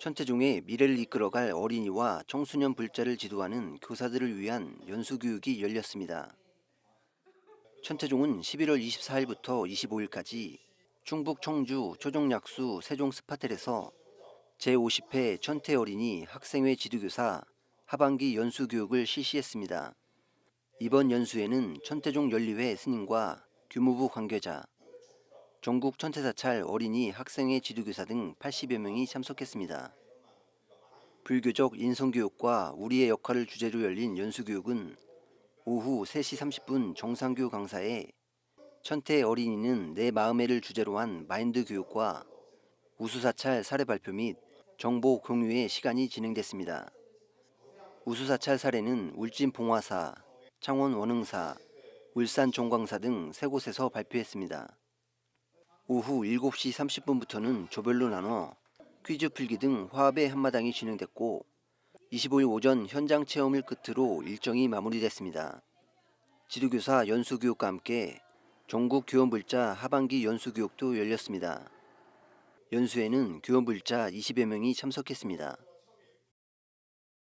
천태종의 미래를 이끌어갈 어린이와 청소년 불자를 지도하는 교사들을 위한 연수교육이 열렸습니다. 천태종은 11월 24일부터 25일까지 충북 청주 초종약수 세종 스파텔에서 제50회 천태 어린이 학생회 지도교사 하반기 연수교육을 실시했습니다. 이번 연수에는 천태종 연리회 스님과 규모부 관계자, 전국 천태사찰 어린이 학생회 지도교사 등 80여 명이 참석했습니다. 불교적 인성교육과 우리의 역할을 주제로 열린 연수교육은 오후 3시 30분 정상교 강사에 천태 어린이는 내 마음에를 주제로 한 마인드 교육과 우수사찰 사례 발표 및 정보 공유의 시간이 진행됐습니다. 우수사찰 사례는 울진 봉화사, 창원 원흥사, 울산 종광사 등 세 곳에서 발표했습니다. 오후 7시 30분부터는 조별로 나눠 퀴즈 풀기 등 화합의 한마당이 진행됐고 25일 오전 현장 체험을 끝으로 일정이 마무리됐습니다. 지도교사 연수교육과 함께 전국 교원불자 하반기 연수교육도 열렸습니다. 연수에는 교원불자 20여 명이 참석했습니다.